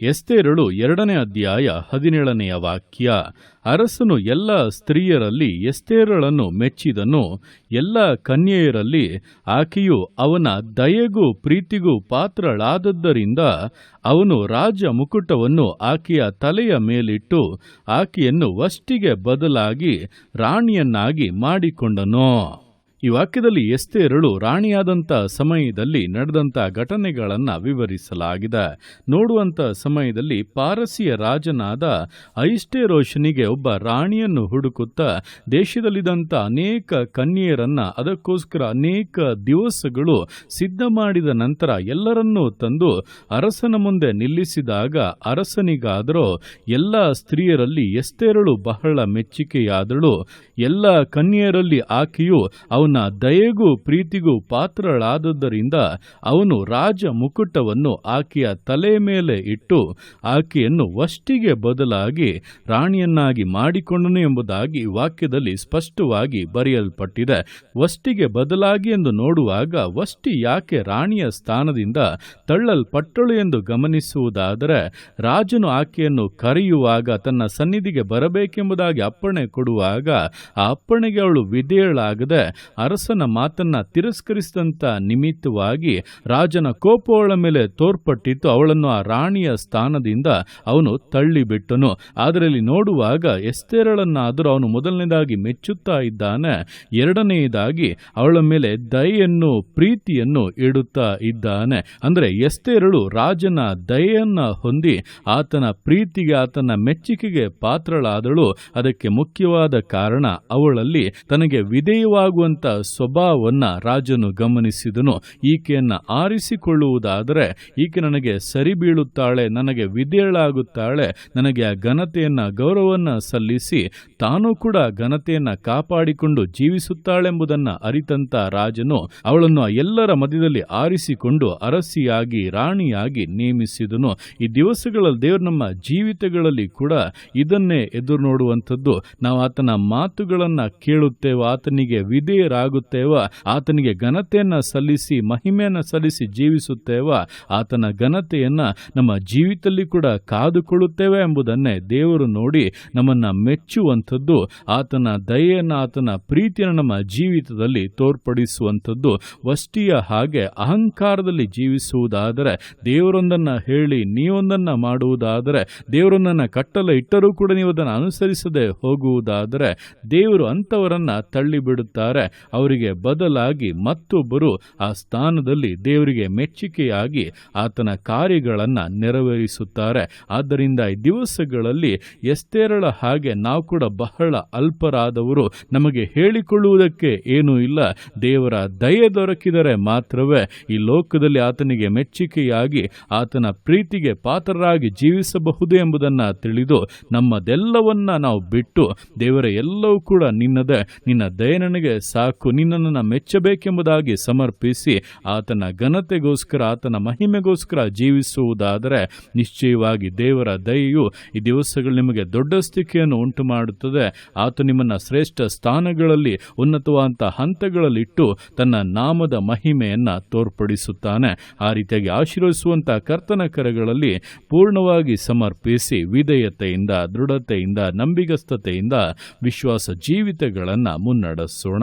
ಎಸ್ತೇರಳು ಎರಡನೇ ಅಧ್ಯಾಯ ಹದಿನೇಳನೆಯ ವಾಕ್ಯ, ಅರಸನು ಎಲ್ಲ ಸ್ತ್ರೀಯರಲ್ಲಿ ಎಸ್ತೇರಳನ್ನು ಮೆಚ್ಚಿದನು, ಎಲ್ಲ ಕನ್ಯೆಯರಲ್ಲಿ ಆಕೆಯು ಅವನ ದಯೆಗೂ ಪ್ರೀತಿಗೂ ಪಾತ್ರಳಾದದ್ದರಿಂದ ಅವನು ರಾಜ ಮುಕುಟವನ್ನು ಆಕೆಯ ತಲೆಯ ಮೇಲಿಟ್ಟು ಆಕೆಯನ್ನು ವಷ್ಟಿಗೆ ಬದಲಾಗಿ ರಾಣಿಯನ್ನಾಗಿ ಮಾಡಿಕೊಂಡನು. ಈ ವಾಕ್ಯದಲ್ಲಿ ಎಸ್ತೇರಳು ರಾಣಿಯಾದಂಥ ಸಮಯದಲ್ಲಿ ನಡೆದಂಥ ಘಟನೆಗಳನ್ನು ವಿವರಿಸಲಾಗಿದೆ. ನೋಡುವಂಥ ಸಮಯದಲ್ಲಿ ಪಾರಸಿಯ ರಾಜನಾದ ಐಷ್ಟೇರೋಷನಿಗೆ ಒಬ್ಬ ರಾಣಿಯನ್ನು ಹುಡುಕುತ್ತಾ ದೇಶದಲ್ಲಿದ್ದಂಥ ಅನೇಕ ಕನ್ಯರನ್ನು ಅದಕ್ಕೋಸ್ಕರ ಅನೇಕ ದಿವಸಗಳು ಸಿದ್ಧ ಮಾಡಿದ ನಂತರ ಎಲ್ಲರನ್ನೂ ತಂದು ಅರಸನ ಮುಂದೆ ನಿಲ್ಲಿಸಿದಾಗ ಅರಸನಿಗಾದರೂ ಎಲ್ಲ ಸ್ತ್ರೀಯರಲ್ಲಿ ಎಸ್ತೇರಳು ಬಹಳ ಮೆಚ್ಚುಗೆಯಾದಳು. ಎಲ್ಲ ಕನ್ಯೆಯರಲ್ಲಿ ಆಕೆಯು ಅವನ ದಯೆಗೂ ಪ್ರೀತಿಗೂ ಪಾತ್ರಳಾದದ್ದರಿಂದ ಅವನು ರಾಜ ಮುಕುಟವನ್ನು ಆಕೆಯ ತಲೆ ಮೇಲೆ ಇಟ್ಟು ಆಕೆಯನ್ನು ವಷ್ಟಿಗೆ ಬದಲಾಗಿ ರಾಣಿಯನ್ನಾಗಿ ಮಾಡಿಕೊಂಡನು ಎಂಬುದಾಗಿ ವಾಕ್ಯದಲ್ಲಿ ಸ್ಪಷ್ಟವಾಗಿ ಬರೆಯಲ್ಪಟ್ಟಿದೆ. ವಷ್ಟಿಗೆ ಬದಲಾಗಿ ಎಂದು ನೋಡುವಾಗ ವಷ್ಟಿ ಯಾಕೆ ರಾಣಿಯ ಸ್ಥಾನದಿಂದ ತಳ್ಳಲ್ಪಟ್ಟಳು ಎಂದು ಗಮನಿಸುವುದಾದರೆ ರಾಜನು ಆಕೆಯನ್ನು ಕರೆಯುವಾಗ ತನ್ನ ಸನ್ನಿಧಿಗೆ ಬರಬೇಕೆಂಬುದಾಗಿ ಅಪ್ಪಣೆ ಕೊಡುವಾಗ ಆ ಅಪ್ಪಣೆಗೆ ಅವಳು ವಿಧೇಯಳಾಗದೆ ಅರಸನ ಮಾತನ್ನ ತಿರಸ್ಕರಿಸಿದಂಥ ನಿಮಿತ್ತವಾಗಿ ರಾಜನ ಕೋಪವಳ ಮೇಲೆ ತೋರ್ಪಟ್ಟಿತ್ತು ಅವಳನ್ನು ಆ ರಾಣಿಯ ಸ್ಥಾನದಿಂದ ಅವನು ತಳ್ಳಿಬಿಟ್ಟನು. ಅದರಲ್ಲಿ ನೋಡುವಾಗ ಎಸ್ತೇರಳನ್ನಾದರೂ ಅವನು ಮೊದಲನೇದಾಗಿ ಮೆಚ್ಚುತ್ತಾ ಇದ್ದಾನೆ. ಎರಡನೆಯದಾಗಿ ಅವಳ ಮೇಲೆ ದಯೆಯನ್ನು ಪ್ರೀತಿಯನ್ನು ಇಡುತ್ತಾ ಇದ್ದಾನೆ. ಅಂದರೆ ಎಸ್ತೇರಳು ರಾಜನ ದಯೆಯನ್ನು ಹೊಂದಿ ಆತನ ಪ್ರೀತಿಗೆ, ಆತನ ಮೆಚ್ಚುಗೆಗೆ ಪಾತ್ರಳಾದಳು. ಅದಕ್ಕೆ ಮುಖ್ಯವಾದ ಕಾರಣ ಅವಳಲ್ಲಿ ತನಗೆ ವಿಧೇಯವಾಗುವಂತ ಸ್ವಭಾವವನ್ನ ರಾಜನು ಗಮನಿಸಿದನು. ಈಕೆಯನ್ನ ಆರಿಸಿಕೊಳ್ಳುವುದಾದರೆ ಈಕೆ ನನಗೆ ಸರಿ ಬೀಳುತ್ತಾಳೆ, ನನಗೆ ವಿಧೇಳಾಗುತ್ತಾಳೆ ನನಗೆ ಆ ಘನತೆಯನ್ನ, ಗೌರವವನ್ನ ಸಲ್ಲಿಸಿ ತಾನೂ ಕೂಡ ಘನತೆಯನ್ನ ಕಾಪಾಡಿಕೊಂಡು ಜೀವಿಸುತ್ತಾಳೆಂಬುದನ್ನು ಅರಿತಂತ ರಾಜನು ಅವಳನ್ನು ಎಲ್ಲರ ಮಧ್ಯದಲ್ಲಿ ಆರಿಸಿಕೊಂಡು ಅರಸಿಯಾಗಿ, ರಾಣಿಯಾಗಿ ನೇಮಿಸಿದನು. ಈ ದಿವಸಗಳಲ್ಲಿ ದೇವರು ನಮ್ಮ ಜೀವಿತಗಳಲ್ಲಿ ಕೂಡ ಇದನ್ನೇ ಎದುರು ನೋಡುವಂಥದ್ದು. ನಾವು ಆತನ ಮಾತುಗಳನ್ನು ಕೇಳುತ್ತೇವ, ಆತನಿಗೆ ವಿಧೇಯರಾಗುತ್ತೇವ ಆತನಿಗೆ ಘನತೆಯನ್ನು ಸಲ್ಲಿಸಿ, ಮಹಿಮೆಯನ್ನು ಸಲ್ಲಿಸಿ ಜೀವಿಸುತ್ತೇವ? ಆತನ ಘನತೆಯನ್ನು ನಮ್ಮ ಜೀವಿತದಲ್ಲಿ ಕೂಡ ಕಾದುಕೊಳ್ಳುತ್ತೇವೆ ಎಂಬುದನ್ನೇ ದೇವರು ನೋಡಿ ನಮ್ಮನ್ನು ಮೆಚ್ಚುವಂಥದ್ದು, ಆತನ ದಯೆಯನ್ನು, ಆತನ ಪ್ರೀತಿಯನ್ನು ನಮ್ಮ ಜೀವಿತದಲ್ಲಿ ತೋರ್ಪಡಿಸುವಂಥದ್ದು, ವಷ್ಟಿಯ ಹಾಗೆ ಅಹಂಕಾರದಲ್ಲಿ ಜೀವಿಸುವುದಾದರೆ ದೇವರೊಂದನ್ನು ಹೇಳಿ ನೀವೊಂದನ್ನು ಮಾಡುವುದಾದರೆ, ದೇವರೊಂದನ್ನು ಕಟ್ಟಲು ಇಟ್ಟರೂ ಕೂಡ ನೀವು ಅದನ್ನು ಅನುಸರಿಸದೆ ಹೋಗುವುದಾದರೆ ದೇವರು ಅಂಥವರನ್ನು ತಳ್ಳಿಬಿಡುತ್ತಾರೆ. ಅವರಿಗೆ ಬದಲಾಗಿ ಮತ್ತೊಬ್ಬರು ಆ ಸ್ಥಾನದಲ್ಲಿ ದೇವರಿಗೆ ಮೆಚ್ಚುಗೆಯಾಗಿ ಆತನ ಕಾರ್ಯಗಳನ್ನು ನೆರವೇರಿಸುತ್ತಾರೆ. ಆದ್ದರಿಂದ ಈ ದಿವಸಗಳಲ್ಲಿ ಎಸ್ತೇರಳ ಹಾಗೆ ನಾವು ಕೂಡ ಬಹಳ ಅಲ್ಪರಾದವರು. ನಮಗೆ ಹೇಳಿಕೊಳ್ಳುವುದಕ್ಕೆ ಏನೂ ಇಲ್ಲ. ದೇವರ ದಯೆ ದೊರಕಿದರೆ ಮಾತ್ರವೇ ಈ ಲೋಕದಲ್ಲಿ ಆತನಿಗೆ ಮೆಚ್ಚುಗೆಯಾಗಿ ಆತನ ಪ್ರೀತಿಗೆ ಪಾತ್ರರಾಗಿ ಜೀವಿಸಬಹುದು ಎಂಬುದನ್ನು ತಿಳಿದು ನಮ್ಮದೆಲ್ಲವನ್ನ ನಾವು ಬಿಟ್ಟು ದೇವರ ಎಲ್ಲವೂ ಕೂಡ ನಿನ್ನದೇ. ನಿನ್ನ ದಯ ನನಗೆ ಸಾಕು. ನಿನ್ನನ್ನು ಮೆಚ್ಚಬೇಕೆಂಬುದಾಗಿ ಸಮರ್ಪಿಸಿ ಆತನ ಘನತೆಗೋಸ್ಕರ, ಆತನ ಮಹಿಮೆಗೋಸ್ಕರ ಜೀವಿಸುವುದಾದರೆ ನಿಶ್ಚಯವಾಗಿ ದೇವರ ದಯೆಯು ಈ ದಿವಸಗಳು ನಿಮಗೆ ದೊಡ್ಡ ಸ್ಥಿತಿಯನ್ನು ಉಂಟು ಮಾಡುತ್ತದೆ ಆತ ನಿಮ್ಮನ್ನು ಶ್ರೇಷ್ಠ ಸ್ಥಾನಗಳಲ್ಲಿ ಉನ್ನತವಾದಂಥ ಹಂತಗಳಲ್ಲಿಟ್ಟು ತನ್ನ ನಾಮದ ಮಹಿಮೆಯನ್ನು ತೋರ್ಪಡಿಸುತ್ತಾನೆ. ಆ ರೀತಿಯಾಗಿ ಆಶೀರ್ವಿಸುವಂಥ ಕರ್ತನ ಕರಗಳಲ್ಲಿ ಪೂರ್ಣವಾಗಿ ಸಮರ್ಪಿಸಿ ವಿಧೇಯತೆಯಿಂದ, ದೃಢತೆಯಿಂದ, ನಂಬಿಗಸ್ತತೆಯಿಂದ ವಿಶ್ವಾಸ ಜೀವಿತಗಳನ್ನು ಮುನ್ನಡೆಸೋಣ.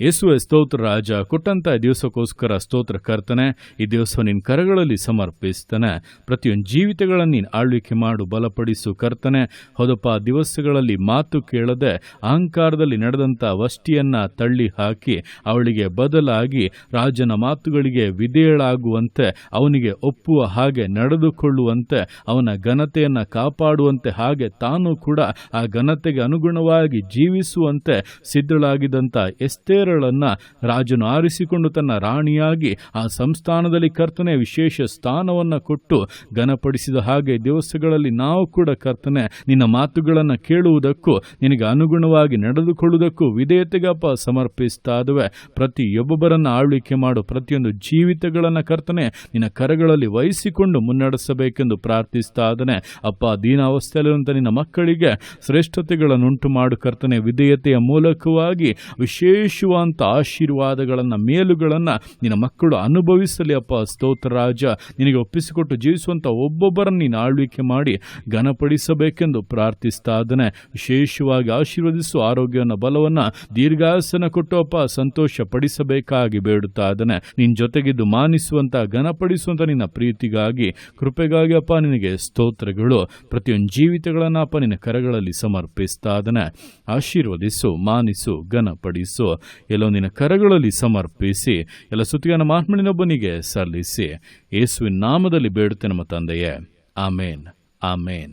ಯೇಸುವೆ ಸ್ತೋತ್ರ ರಾಜ, ಕೊಟ್ಟಂತ ದಿವಸಕ್ಕೋಸ್ಕರ ಸ್ತೋತ್ರ ಕರ್ತನೆ, ಈ ದಿವಸ ನಿನ್ನ ಕರಗಳಲ್ಲಿ ಸಮರ್ಪಿಸ್ತಾನೆ. ಪ್ರತಿಯೊಂದು ಜೀವಿತಗಳನ್ನು ನೀನು ಆಳ್ವಿಕೆ ಮಾಡು, ಬಲಪಡಿಸು ಕರ್ತನೆ. ಹೊದಪ ದಿವಸಗಳಲ್ಲಿ ಮಾತು ಕೇಳದೆ ಅಹಂಕಾರದಲ್ಲಿ ನಡೆದಂಥ ವಷ್ಟಿಯನ್ನು ತಳ್ಳಿ ಹಾಕಿ ಅವಳಿಗೆ ಬದಲಾಗಿ ರಾಜನ ಮಾತುಗಳಿಗೆ ವಿಧೇಯಳಾಗುವಂತೆ, ಅವನಿಗೆ ಒಪ್ಪುವ ಹಾಗೆ ನಡೆದುಕೊಳ್ಳುವಂತೆ, ಅವನ ಘನತೆಯನ್ನು ಕಾಪಾಡುವಂತೆ ಹಾಗೆ ತಾನು ಕೂಡ ಆ ಘನತೆಗೆ ಅನುಗುಣವಾಗಿ ಜೀವಿಸುವಂತೆ ಸಿದ್ಧಳಾಗಿದ್ದಂಥ ಎಸ್ತೇರಳನ್ನ ರಾಜನು ಆರಿಸಿಕೊಂಡು ತನ್ನ ರಾಣಿಯಾಗಿ ಆ ಸಂಸ್ಥಾನದಲ್ಲಿ ಕರ್ತನೆ ವಿಶೇಷ ಸ್ಥಾನವನ್ನು ಕೊಟ್ಟು ಘನಪಡಿಸಿದ ಹಾಗೆ ದಿವಸಗಳಲ್ಲಿ ನಾವು ಕೂಡ ಕರ್ತನೆ ನಿನ್ನ ಮಾತುಗಳನ್ನು ಕೇಳುವುದಕ್ಕೂ ನಿನಗೆ ಅನುಗುಣವಾಗಿ ನಡೆದುಕೊಳ್ಳುವುದಕ್ಕೂ ವಿಧೇಯತೆಗಪ್ಪ ಸಮರ್ಪಿಸ್ತಾ ಇದುವೆ ಪ್ರತಿಯೊಬ್ಬೊಬ್ಬರನ್ನು ಆಳ್ವಿಕೆ ಮಾಡು. ಪ್ರತಿಯೊಂದು ಜೀವಿತಗಳನ್ನು ಕರ್ತನೆ ನಿನ್ನ ಕರಗಳಲ್ಲಿ ವಹಿಸಿಕೊಂಡು ಮುನ್ನಡೆಸಬೇಕೆಂದು ಪ್ರಾರ್ಥಿಸ್ತಾ ಇದ್ದಾನೆ ಅಪ್ಪ ದೀನಾವಸ್ಥೆಯಲ್ಲಿರುವಂಥ ನಿನ್ನ ಮಕ್ಕಳಿಗೆ ಶ್ರೇಷ್ಠತೆಗಳನ್ನುಂಟು ಮಾಡು ಕರ್ತನೆ. ವಿಧೇಯತೆಯ ಮೂಲಕವಾಗಿ ವಿಶೇಷವಾದ ಹೇಳುವಂಥ ಆಶೀರ್ವಾದಗಳನ್ನು, ಮೇಲುಗಳನ್ನು ನಿನ್ನ ಮಕ್ಕಳು ಅನುಭವಿಸಲಿ ಅಪ್ಪ. ಸ್ತೋತ್ರ ರಾಜ, ನಿನಗೆ ಒಪ್ಪಿಸಿಕೊಟ್ಟು ಜೀವಿಸುವಂಥ ಒಬ್ಬೊಬ್ಬರನ್ನು ನೀನು ಆಳ್ವಿಕೆ ಮಾಡಿ ಘನಪಡಿಸಬೇಕೆಂದು ಪ್ರಾರ್ಥಿಸ್ತಾ ಇದ್ದಾನೆ. ವಿಶೇಷವಾಗಿ ಆಶೀರ್ವದಿಸು ಆರೋಗ್ಯವನ್ನು, ಬಲವನ್ನು ದೀರ್ಘಾಸನ ಕೊಟ್ಟು ಅಪ್ಪ ಸಂತೋಷ ಪಡಿಸಬೇಕಾಗಿ ಬೇಡುತ್ತಾ ಇದ್ದಾನೆ. ನಿನ್ನ ಜೊತೆಗಿದ್ದು ಮಾನಿಸುವಂಥ, ಘನಪಡಿಸುವಂಥ ನಿನ್ನ ಪ್ರೀತಿಗಾಗಿ, ಕೃಪೆಗಾಗಿ ಅಪ್ಪ ನಿನಗೆ ಸ್ತೋತ್ರಗಳು. ಪ್ರತಿಯೊಂದು ಜೀವಿತಗಳನ್ನು ಅಪ್ಪ ನಿನ್ನ ಕರಗಳಲ್ಲಿ ಸಮರ್ಪಿಸ್ತಾ ಇದ್ದಾನೆ. ಆಶೀರ್ವದಿಸು, ಮಾನಿಸು, ಘನಪಡಿಸು. ಎಲ್ಲೋ ನಿನ್ನ ಕರಗಳಲ್ಲಿ ಸಮರ್ಪಿಸಿ, ಎಲ್ಲ ಸುತ್ತಿಗೆಯನ್ನು ಮಾತ್ಮನಿನೊಬ್ಬನಿಗೆ ಸಲ್ಲಿಸಿ, ಯೇಸುವಿನ ನಾಮದಲ್ಲಿ ಬೇಡುತ್ತೆ ನಮ್ಮ ತಂದೆಯೇ. ಆಮೇನ್. ಆಮೇನ್.